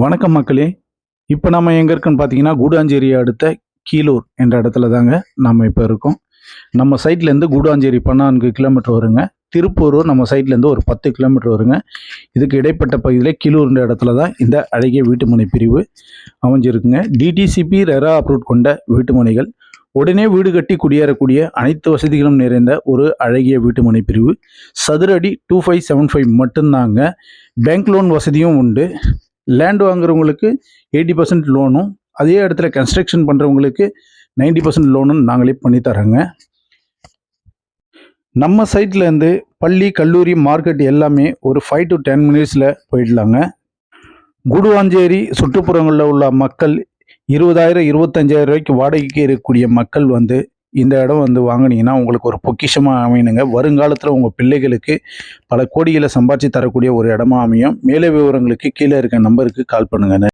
வணக்கம் மக்களே. இப்போ நம்ம எங்கே இருக்கோன்னு பார்த்தீங்கன்னா கூடாஞ்சேரி அடுத்த கீழூர் என்ற இடத்துல தாங்க நம்ம இப்போ இருக்கோம். நம்ம சைட்லேருந்து கூடாஞ்சேரி பன்னான்கு கிலோமீட்டர் வருங்க. திருப்பூர் நம்ம சைட்லேருந்து ஒரு பத்து கிலோமீட்டர் வருங்க. இதுக்கு இடைப்பட்ட பகுதியில் கீழூர்ன்ற இடத்துல தான் இந்த அழகிய வீட்டுமனை பிரிவு அமைஞ்சிருக்குங்க. டிடிசிபி ரெரா அப்ரூட் கொண்ட வீட்டுமனைகள். உடனே வீடு கட்டி குடியேறக்கூடிய அனைத்து வசதிகளும் நிறைந்த ஒரு அழகிய வீட்டுமனை பிரிவு. சதுரடி டூ ஃபைவ் செவன் ஃபைவ் மட்டும்தாங்க. பேங்க் லோன் வசதியும் உண்டு. லேண்ட் வாங்குறவங்களுக்கு எயிட்டி பர்சன்ட் லோனும் அதே இடத்துல கன்ஸ்ட்ரக்ஷன் பண்ணுறவங்களுக்கு 90% பர்சன்ட் லோனும் நாங்களே பண்ணி தரோங்க நம்ம சைட்லேருந்து பள்ளி கல்லூரி மார்க்கெட் எல்லாமே ஒரு ஃபைவ் டு டென் மினிட்ஸில் போயிடலாங்க. குடுவாஞ்சேரி சுற்றுப்புறங்களில் உள்ள மக்கள் இருபதாயிரம் இருபத்தஞ்சாயிரம் ரூபாய்க்கு வாடகைக்கு இருக்கக்கூடிய மக்கள் வந்து இந்த இடம் வந்து வாங்கினீங்கன்னா உங்களுக்கு ஒரு பொக்கிஷமாக அமையணுங்க. வருங்காலத்தில் உங்கள் பிள்ளைகளுக்கு பல கோடிகளை சம்பாதிச்சு தரக்கூடிய ஒரு இடமா அமையும். மேலே விவரங்களுக்கு கீழே இருக்க நம்பருக்கு கால் பண்ணுங்கள்